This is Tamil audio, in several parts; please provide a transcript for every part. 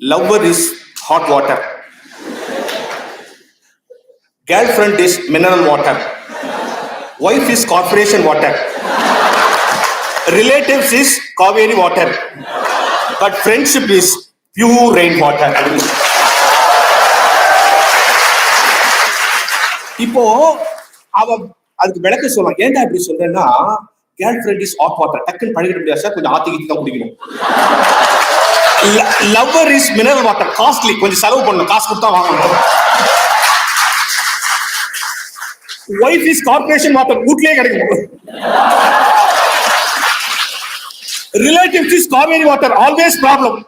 Lover is hot water girl friend is mineral water wife is corporation water relatives is Kaveri water but friendship is pure rain water இப்போ அவ அதுக்கு விளக்க சொல்லலாம் ஏன்டா இப்படி சொல்றேன்னா girl friend is hot water டக்குன்னு பழகிட முடியாது சார் கொஞ்சம் ஆத்தி தான் குடிக்கணும் lover is mineral water costly கொஞ்சம் செலவு பண்ணணும். காசு கொடுத்தா வாங்கணும். ஒய்ஃப் இஸ் கார்பரேஷன் வாட்டர் வீட்லயே கிடைக்கும். Relatives is Kaveri water always problem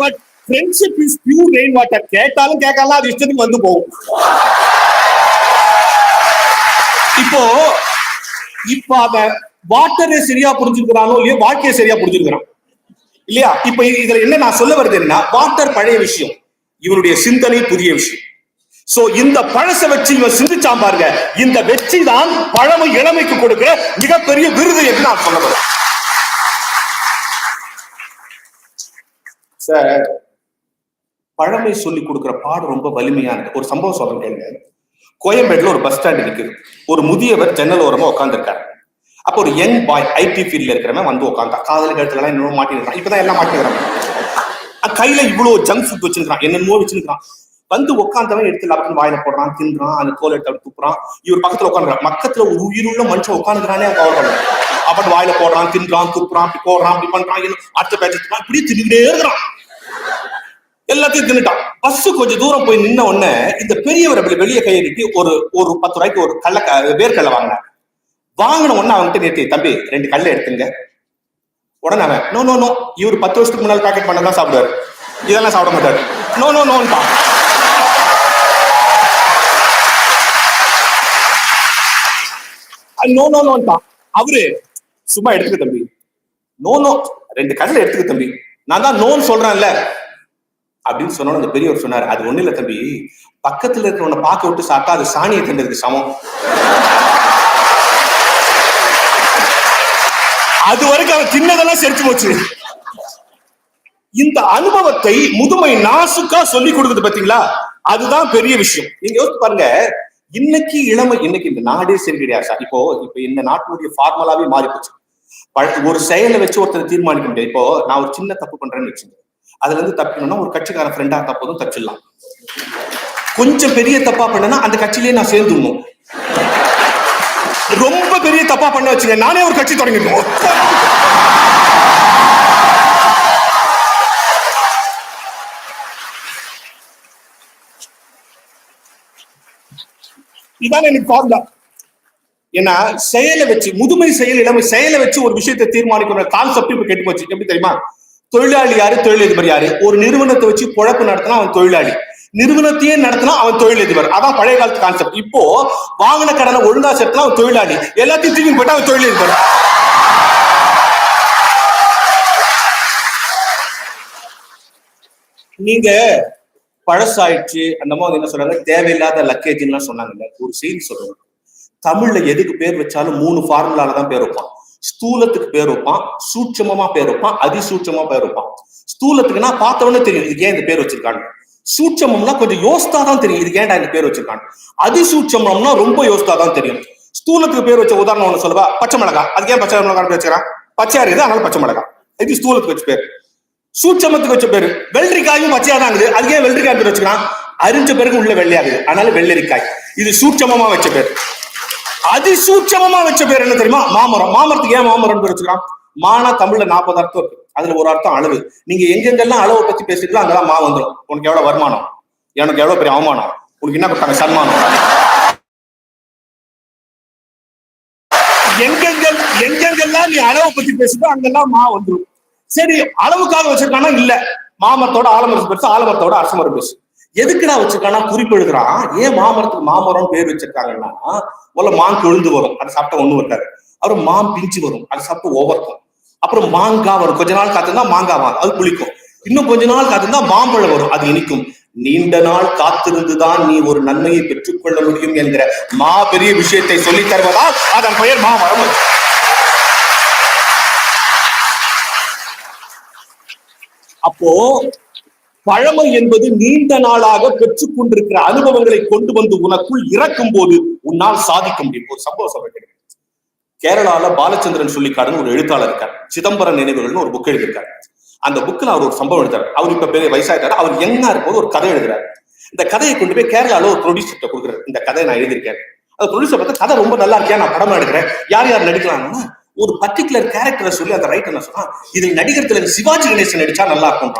but friendship is pure rain water கேட்டாலும் கேட்கலாம் அது இஷ்டத்துக்கு வந்து போகும். இப்போ இப்ப அவன் வாட்டரை சரியா புரிஞ்சுக்கிறானோ இல்லையோ வாழ்க்கையை சரியா புரிஞ்சுக்கிறான் இல்லையா? இப்ப இதுல என்ன நான் சொல்ல வருது என்ன வாட்டர் பழைய விஷயம் இவனுடைய சிந்தனை புதிய விஷயம். சோ இந்த பழச வச்சு இவன் சிந்திச்சான் பாருங்க இந்த வெற்றி தான் பழமை இளமைக்கு கொடுக்கிற மிகப்பெரிய விருது என்று நான் சொல்ல வரேன். சார் பழமை சொல்லி கொடுக்கிற பாடம் ரொம்ப வலிமையானது ஒரு சம்பவம் சொல்றேன் கேளுங்க. கோயம்பேடுல ஒரு பஸ் ஸ்டாண்ட் இருக்குது ஒரு முதியவர் ஜன்னல் ஓரமா உட்காந்துருக்காரு அப்போ ஒரு யங் பாய் ஐடி ஃபீல்ட்ல இருக்கிறவன் வந்து உட்காந்தா காதல் கழுத்துல எல்லாம் இன்னும் மாட்டிருக்கான் இப்பதான் எல்லாம் மாட்டிக்கிறாங்க கையில இவ்வளவு ஜங்க் ஃபுட் வச்சிருக்கான் என்னென்னமோ வச்சிருக்கான் வந்து உட்காந்தவன் எடுத்து லப்பன் வாயில போடுறான் தின்றான் அந்த தோல் எடுத்து அப்படி துப்புறான் இவர் பக்கத்துல உட்காந்துறான் பக்கத்துல ஒரு உயிருள்ள மனுஷன் உட்காந்துக்கிறானே கவர் அப்படி வாயில போடுறான் தின்றான் துப்புறான் அப்படி போடுறான் அப்படி பண்றான் அடுத்த பேச்சு இப்படியே தின்னுக்கிட்டே இருக்கிறான். எல்லாத்தையும் தின்னுட்டான். பஸ் கொஞ்சம் தூரம் போய் நின்ன உடனே இந்த பெரியவர் அப்படி வெளியே கையை ஒரு ஒரு பத்து ரூபாய்க்கு ஒரு கள்ள வேர்க்கடலை வாங்கினாங்க வாங்கின உடனே அவன்கிட்ட நிறுத்தி தம்பி ரெண்டு கல்ல எடுத்துங்க. உடனே அவன் நோ நோ நோ இவர் பத்து வருஷத்துக்கு முன்னால் பேக்கெட் பண்ணதான் சாப்பிடுவாரு. இதெல்லாம் சாப்பிட மாட்டாரு. நோ நோ நோன்ட்டான் நோ நோ நோன்ட்டான் அவரு சும்மா எடுத்துக்க தம்பி. நோ நோ ரெண்டு கடலை எடுத்துக்க தம்பி. நான் தான் நோன்னு சொல்றேன்ல. அப்படின்னு சொன்னோட அந்த பெரியவர் சொன்னார். அது ஒண்ணு இல்ல தம்பி. பக்கத்துல இருக்கிறவனை பார்க்க விட்டு சாப்பிட்டா அது சாணியை தின்றதுக்கு சமம். அது வரைக்கும் அவன் தின்னதெல்லாம் செரிச்சு போச்சு. இந்த அனுபவத்தை முதுமை நாசுக்கா சொல்லி கொடுக்குது பாத்தீங்களா? அதுதான் பெரிய விஷயம். நீங்க யோசிச்சு பாருங்க. இன்னைக்கு இளமை இன்னைக்கு இந்த நாடே சரி கிடையாது சார்? இப்போ இப்போ இந்த நாட்டினுடைய ஃபார்முலாவே மாறி போச்சு ஒரு செயலை வச்சு ஒருத்தர் தீர்மானிக்க முடியாது. இப்போ நான் ஒரு சின்ன தப்பு பண்றேன்னு வச்சுங்க அதுல இருந்து தப்பிக்கணும்னா ஒரு கட்சிக்காரன் ஃப்ரெண்டா இருந்தா போதும் தப்பிச்சிடலாம். கொஞ்சம் பெரிய தப்பா பண்ணனா அந்த கட்சியிலேயே நான் சேர்ந்துடணும் ரொம்ப பெரிய தப்பா பண்ண வச்சுங்க நானே ஒரு கட்சி தொடங்கிடுவோம் இதான் எனக்கு ஃபார்முலா ஏன்னா செயலை வச்சு முதுமை செயல் இளமை செயலை வச்சு ஒரு விஷயத்தை தீர்மானிக்கிற கான்செப்ட் இப்ப கெட்டு போச்சு எப்படி தெரியுமா? தொழிலாளி யாரு? தொழிலதிபர் யாரு? ஒரு நிறுவனத்தை வச்சு பொழப்பு நடத்தினா அவன் தொழிலாளி. நிறுவனத்தையே நடத்தினா அவன் தொழிலதிபர். அதான் பழைய காலத்து கான்செப்ட் இப்போ வாங்கின கடனை ஒழுங்கா சேர்த்தா அவன் தொழிலாளி. எல்லாத்தையும் திரும்பி போட்டா அவன் தொழிலதிபர். நீங்க பழசாயிடுச்சு. அந்த மாதிரி என்ன சொல்றாங்க? தேவையில்லாத லக்கேஜ் எல்லாம் சொன்னாங்கல்ல. ஒரு செய்தி சொல்றாங்க. தமிழ்ல எதுக்கு பேர் வச்சாலும் மூணு ஃபார்முலால தான் பேர் வைப்பான். ஸ்தூலத்துக்கு பேர் வைப்பான் சூட்சமமா பேர் வைப்பான் அதிசூட்சமா பேர் வைப்பான். ஸ்தூலத்துக்குன்னா பார்த்தவொடனே தெரியும் இதுக்கு ஏன் இந்த பேர் வச்சிருக்காங்க சூட்சமம்னா கொஞ்சம் யோசித்தா தான் தெரியும் இதுக்கு ஏன்டா இந்த பேர் வச்சிருக்காங்க அதிசூட்சமம்னா ரொம்ப யோசித்தா தான் தெரியும். ஸ்தூலத்துக்கு பேர் வச்ச உதாரணம் ஒண்ணு சொல்லுவா? பச்சை மிளகா. அதுக்கு ஏன் பச்சை மிளகா வச்சுக்கிறான் பச்சையா இருக்குது அதனால பச்சை மிளகா. இது ஸ்தூலத்துக்கு வச்ச பேர்? சூட்சமத்துக்கு வச்ச பேரு. வெள்ளரிக்காயும் பச்சையா தான் இருக்குது. அதுக்கு ஏன் வெள்ளரிக்காய் பேர் வச்சுக்கிறான்? அரிஞ்ச பிறகு உள்ள வெள்ளையாகுது அதனால வெள்ளரிக்காய். இது சூட்சமமா வச்ச பேர். அதிசூட்சமா வச்ச பேர் என்ன தெரியுமா? மாமரம். மாமரத்துக்கு ஏன் மாமரம் வச்சுக்கலாம் மானா தமிழ்ல நாற்பது அர்த்தம் இருக்கு. அதுல ஒரு அர்த்தம் அளவு. நீங்க எங்கெங்கெல்லாம் அளவை பத்தி பேசிக்கலாம் அங்கெல்லாம் மா வந்துடும் உனக்கு எவ்வளவு வருமானம்? எனக்கு எவ்வளவு பெரிய அவமானம்? உனக்கு என்ன கொடுத்தாங்க? சன்மானம். எங்கெங்க எங்கெங்கெல்லாம் நீ அளவை பத்தி பேசுதோ அங்கெல்லாம் மா வந்துடும் சரி அளவுக்காக வச்சிருக்கானா? இல்ல. மாமரத்தோட ஆலமரம் பெருசு ஆலமரத்தோட அரசமரம் பெருசு. எதுக்குடா வச்சிருக்கானா குறிப்பு எழுதுறான் ஏன் மாமரத்துக்கு மாமரம் பேர் வச்சிருக்காங்கன்னா முதல்ல மாங்கு எழுந்து வரும். அதை சாப்பிட்டா ஒண்ணு இருக்காது. அப்புறம் மாம் பிஞ்சு வரும். அதை சாப்பிட்டு ஓவர்க்கும் அப்புறம் மாங்காய் வரும். கொஞ்ச நாள் காத்திருந்தா மாங்காய் வரும். அது குளிக்கும் இன்னும் கொஞ்ச நாள் காத்திருந்தா மாம்பழம் வரும். அது இனிக்கும். நீண்ட நாள் காத்திருந்துதான் நீ ஒரு நன்மையை பெற்றுக்கொள்ள முடியும் என்கிற மா பெரிய விஷயத்தை சொல்லி தருவதால் அதன் பெயர் மாமரம் அப்போ பழமை என்பது நீண்ட நாளாக பெற்றுக் கொண்டிருக்கிற அனுபவங்களை கொண்டு வந்து உனக்குள் இறக்கும் போது உன்னால் சாதிக்க முடியும். ஒரு சம்பவம் சொல்றேன் கேரளால பாலச்சந்திரன் சொல்லிக்காடுன்னு ஒரு எழுத்தாளர் இருக்கார். சிதம்பரம் நினைவுகள்னு ஒரு புக் எழுதியிருக்காரு. அந்த புக்கில் அவர் ஒரு சம்பவம் எழுதாரு அவர் இப்ப பெரிய வயசாயிட்டாரு. அவர் என்ன இருக்கும்போது ஒரு கதை எழுதுறாரு. இந்த கதையை கொண்டு போய் கேரளால ஒரு ப்ரொடியூசர்கிட்ட கொடுக்குறாரு. இந்த கதையை நான் எழுதியிருக்கேன். அந்த ப்ரொடியூசர் பார்த்தா கதை ரொம்ப நல்லா இருக்கேன் நான் படமா எடுக்கிறேன். யார் யார் நடிக்கலாம்னா ஒரு பர்டிகுலர் கேரக்டரை சொல்லி அந்த ரைட்டர் என்ன சொன்னா இதில் நடிகர் திலகம் சிவாஜி கணேசன் நடிச்சா நல்லா இருக்கும்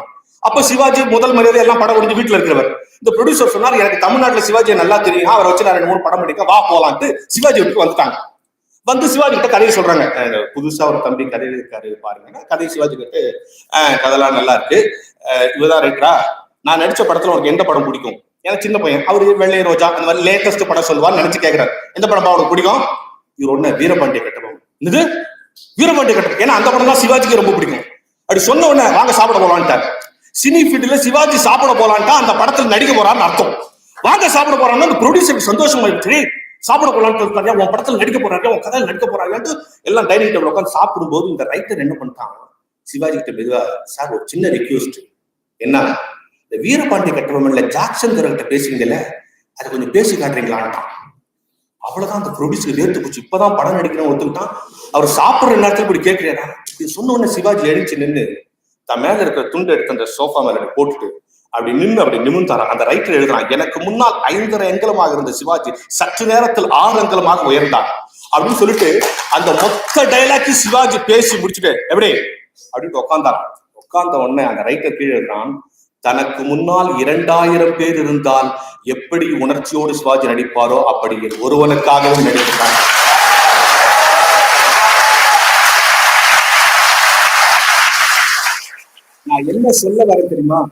அப்ப சிவாஜி முதல் மரியாதை எல்லாம் படம் முடிஞ்சு வீட்டுல இருக்கிறவர். இந்த ப்ரொடியூசர் சொன்னார் எனக்கு தமிழ்நாட்டுல சிவாஜியை நல்லா தெரியும். அவரை வச்சு நான் ரெண்டு மூணு படம் முடிக்க வா போலான்ட்டு சிவாஜி வீட்டுக்கு வந்துட்டாங்க. வந்து சிவாஜி கிட்ட கதையை சொல்றாங்க. புதுசா ஒரு தம்பி கதை இருக்காரு பாருங்க கதை சிவாஜி கிட்ட அஹ் கதைலாம் நல்லா இருக்கு. அஹ் இவதான் ரைட்டரா? நான் நடிச்ச படத்துல உனக்கு எந்த படம் பிடிக்கும்? எனக்கு சின்ன பையன். அவரு வெள்ளை ரோஜா அந்த மாதிரி லேட்டஸ்ட் படம் சொல்லுவார் நினைச்சு கேட்கிறாரு எந்த படம் அவனுக்கு பிடிக்கும்? இவர் ஒண்ணு வீரபாண்டிய கட்டபம் இது வீரபாண்டிய கட்டபம் ஏன்னா அந்த படம் தான் சிவாஜிக்கு ரொம்ப பிடிக்கும். அப்படி சொன்ன உடனே வாங்க சாப்பிட போலான்ட்டார். சினி ஃபீல்டுல சிவாஜி சாப்பிட போலான்ட்டா அந்த படத்துல நடிக்க போறான்னு அர்த்தம். வாங்க சாப்பிட போறான்னு அந்த ப்ரொடியூசருக்கு சந்தோஷம் ஆயிடுச்சு சாப்பிட போலான்னு இருக்காரு உன் படத்துல நடிக்க போறாரு உன் கதையில் நடிக்க போறாங்கன்ட்டு எல்லாம் டைனிங் டேபிள் உட்காந்து சாப்பிடும்போது இந்த ரைட்டர் என்ன பண்ணிட்டான்? சிவாஜி கிட்ட மெதுவா சார் ஒரு சின்ன ரெக்யூஸ்ட் என்ன? இந்த வீரபாண்டி கட்டபொம்மன்ல ஜாக்சன் கிட்ட பேசுறீங்கல்ல? அதை கொஞ்சம் பேசி காட்டுறீங்களான்ட்டான். அவ்வளவுதான் அந்த ப்ரொடியூசர் வேர்த்து போச்சு. இப்பதான் படம் நடிக்கிறேன் ஒத்துக்கிட்டான். அவர் சாப்பிடுற நேரத்துல இப்படி கேட்கிறேன் இது சொன்ன உடனே சிவாஜி எழுந்துச்சு நின்று தன் மேல இருக்கிற துண்டு எடுத்து அந்த சோஃபா மேல போட்டுட்டு அப்படி நின்று அப்படி நிமிர்ந்தாராம் அந்த ரைட்டர் எழுதுறான் எனக்கு முன்னால் ஐந்தரை அங்கலமாக இருந்த சிவாஜி சற்று நேரத்தில் ஆறு அங்கலமாக உயர்ந்தார் அப்படின்னு சொல்லிட்டு அந்த மொத்த டைலாக்கி சிவாஜி பேசி முடிச்சுட்டு எப்படி? அப்படின்னு உட்காந்தாராம் உட்கார்ந்த உடனே அந்த ரைட்டர் கீழே எழுதுறான் தனக்கு முன்னால் இரண்டாயிரம் பேர் இருந்தால் எப்படி உணர்ச்சியோடு சிவாஜி நடிப்பாரோ அப்படி ஒருவனுக்காகவும் நடிக்கிறான் என்ன சொல்ல வர தெரியுமா?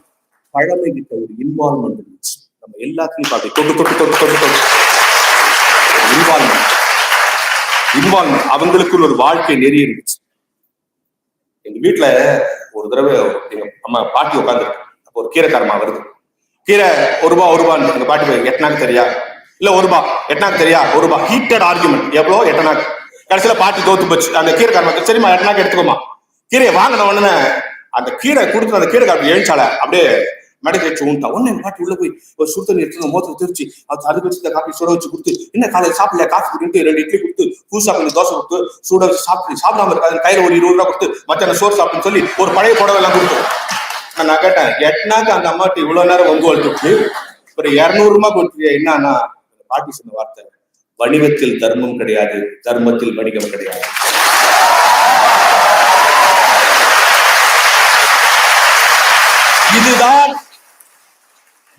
பழமை கிட்ட ஒரு இன்வால்மெண்ட் இருந்துச்சு. நம்ம எல்லாத்தையும் பார்த்து தொட்டு தொட்டு தொட்டு தொட்டு தொட்டு. இன்வால்மெண்ட் இன்வால்மெண்ட் அவங்களுக்குள்ள ஒரு வாழ்க்கை நெறி இருந்துச்சு. எங்க வீட்டுல ஒரு தடவை எங்க அம்மா பாட்டி உட்காந்துருக்கு அப்போ ஒரு கீரைக்காரமா வருது. கீரை ஒரு ரூபா ஒரு ரூபான்னு எங்க பாட்டி போய் எட்டனாக்கு தெரியா? இல்ல ஒரு ரூபா. எட்டனாக்கு தெரியா? ஒரு ரூபா. ஹீட்டட் ஆர்குமெண்ட் எவ்வளோ? எட்டனாக்கு. கடைசியில பாட்டி தோத்து போச்சு. அந்த கீரைக்காரமா சரிம்மா எட்டனாக்கு எடுத்துக்கோமா. கீரையை வாங்கின உடனே அந்த கீரை கொடுத்து அந்த கீரை அப்படி எழுச்சால அப்படியே மடக்கி வச்சு உண்டா உடனே எங்க பாட்டி உள்ள போய் ஒரு சுடு தண்ணி எடுத்து மோத்துல திருச்சி அது அது வச்சு இந்த காப்பி சுட வச்சு கொடுத்து என்ன காலையில் சாப்பிடல காஃபி கொடுத்து ரெண்டு இட்லி கொடுத்து பூசா கொஞ்சம் தோசை கொடுத்து சுட வச்சு சாப்பிட்டு சாப்பிடாம இருக்காது. கையில ஒரு இருபது ரூபா கொடுத்து மத்தியான சோறு சாப்பிட்டுன்னு சொல்லி ஒரு பழைய புடவை எல்லாம் கொடுத்து. நான் கேட்டேன் எட்னாக்கு அந்த அம்மாட்டு இவ்வளவு நேரம் ஒங்கு வளர்த்துட்டு ஒரு இருநூறு கொடுத்துருக்கேன் என்னன்னா பாட்டி சொன்ன வார்த்தை வணிகத்தில் தர்மம் கிடையாது தர்மத்தில் வணிகம் கிடையாது. இதுதான்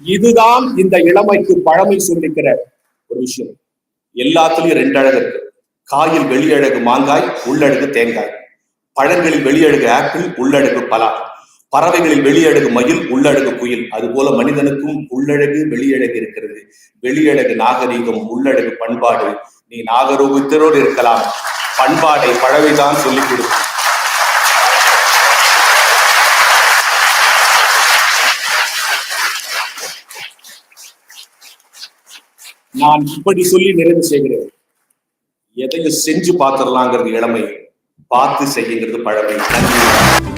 இதுதான் இந்த இளமைக்கு பழமை சொல்லிக்கிற ஒரு விஷயம். எல்லாத்துலயும் ரெண்டு அழகு இருக்கு. காயில் வெளியழகு மாங்காய் உள்ளழகு தேங்காய். பழங்களில் வெளியழகு ஆப்பிள் உள்ளழகு பலா. பறவைகளில் வெளியழகு மயில் உள்ளழகு குயில். அதுபோல மனிதனுக்கும் உள்ளழகு வெளியழகு இருக்கிறது. வெளியழகு நாகரீகம் உள்ளழகு பண்பாடு. நீ நாகரூபத்தரோடு இருக்கலாம். பண்பாடை பழவைதான் சொல்லிக் கொடுக்கும். நான் இப்படி சொல்லி நிறைவு செய்கிறேன். எதையும் செஞ்சு பார்த்துடலாங்கிறது இளமை. பார்த்து செய்யுங்கிறது பழமை. நன்றி.